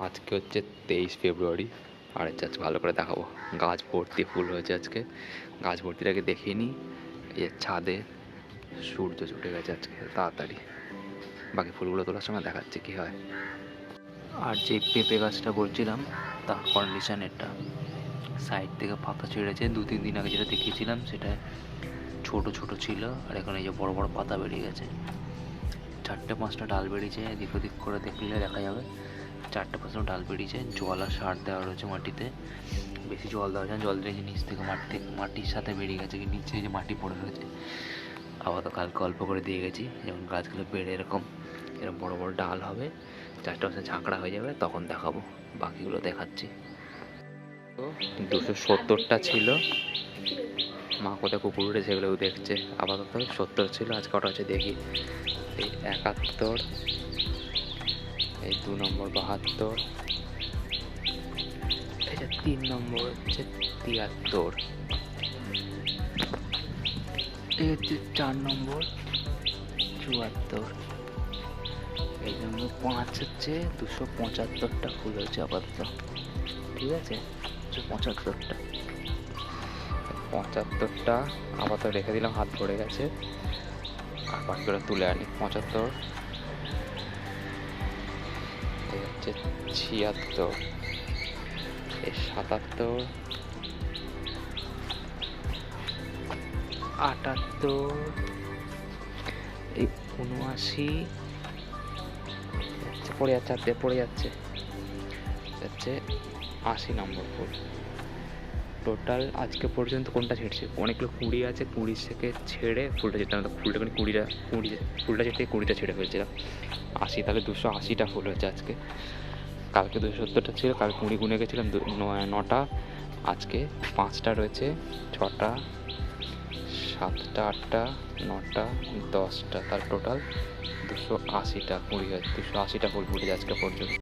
আজকে হচ্ছে তেইশ ফেব্রুয়ারি, আর হচ্ছে আজকে ভালো করে দেখাবো। গাছ ভর্তি ফুল হয়েছে আজকে। গাছ ভর্তিটাকে দেখিয়ে নিই। এই ছাদে সূর্য ছুটে গেছে আজকে, তাড়াতাড়ি। বাকি ফুলগুলো তোলার সময় দেখাচ্ছে কি হয়। আর যে পেঁপে গাছটা বলছিলাম, তার কন্ডিশন এটা সাইড থেকে পাতা ছেড়েছে। দু তিন দিন আগে যেটা দেখিয়েছিলাম, সেটা ছোট ছোট ছিল। আর এখন এই যে বড় বড় পাতা বেরিয়ে গেছে। চারটে, পাঁচটা ডাল বেরিয়েছে। এদিক ওদিক করে দেখলে দেখা যাবে। চারটে পাঁচটা ডাল বেরিয়েছে। জল আর সার দেওয়া রয়েছে মাটিতে। বেশি জল দেওয়া না, জল দিয়েছে নিচ থেকে মাটি মাটির সাথে বেরিয়ে গেছে কি নিচে যে মাটি পড়ে রয়েছে। আবার তো কালকে অল্প করে দিয়ে গেছি যেমন গাছগুলো বেড়ে এরকম এরকম বড় বড় ডাল হবে চারটে পাঁচটা ঝাঁকড়া হয়ে যাবে তখন দেখাবো বাকিগুলো দেখাচ্ছি। দুশো সত্তরটা ছিল। মা কোথায় কুকুর উঠে সেগুলোও দেখছে আপাতত সত্তর ছিল আজকে কটা হচ্ছে দেখি। একাত্তর এই দু নম্বর বাহাত্তর এটা তিন নম্বর হচ্ছে তিয়াত্তর, এই হচ্ছে চার নম্বর চুয়াত্তর, এই জন্য পাঁচ হচ্ছে দুশো পঁচাত্তরটা ফুল হচ্ছে আপাতত, ঠিক আছে? দুশো পঁচাত্তরটা। পঁচাত্তরটা আপাতত রেখে দিলাম, হাত ভরে গেছে। আর বাকিগুলো তুলে আনি, পঁচাত্তর হচ্ছে ছিয়াত্তর। এই সাতাত্তর, আটাত্তর, এই উনআশি পড়ে যাচ্ছে হাত পড়ে যাচ্ছে হচ্ছে আশি নম্বর ফুল। টোটাল আজকে পর্যন্ত কোনটা ছেড়েছে? অনেকগুলো কুড়ি আছে কুড়ি থেকে ছেড়ে ফুলটা যেতে হবে ফুলটা মানে কুড়িটা কুড়ি ফুলটা যেতে কুড়িটা ছেড়ে ফেলছিলাম। আশি, তাহলে দুশো আশিটা ফুল হয়েছে আজকে। কালকে দুশো সত্তরটা ছিল, কাল কুড়ি গুনে গেছিলাম নটা। আজকে পাঁচটা রয়েছে, ছটা, সাতটা, আটটা, নটা, দশটা। তার টোটাল দুশো আশিটা কুড়ি দুশো আশিটা ফুল ফুটেছে আজকে পর্যন্ত।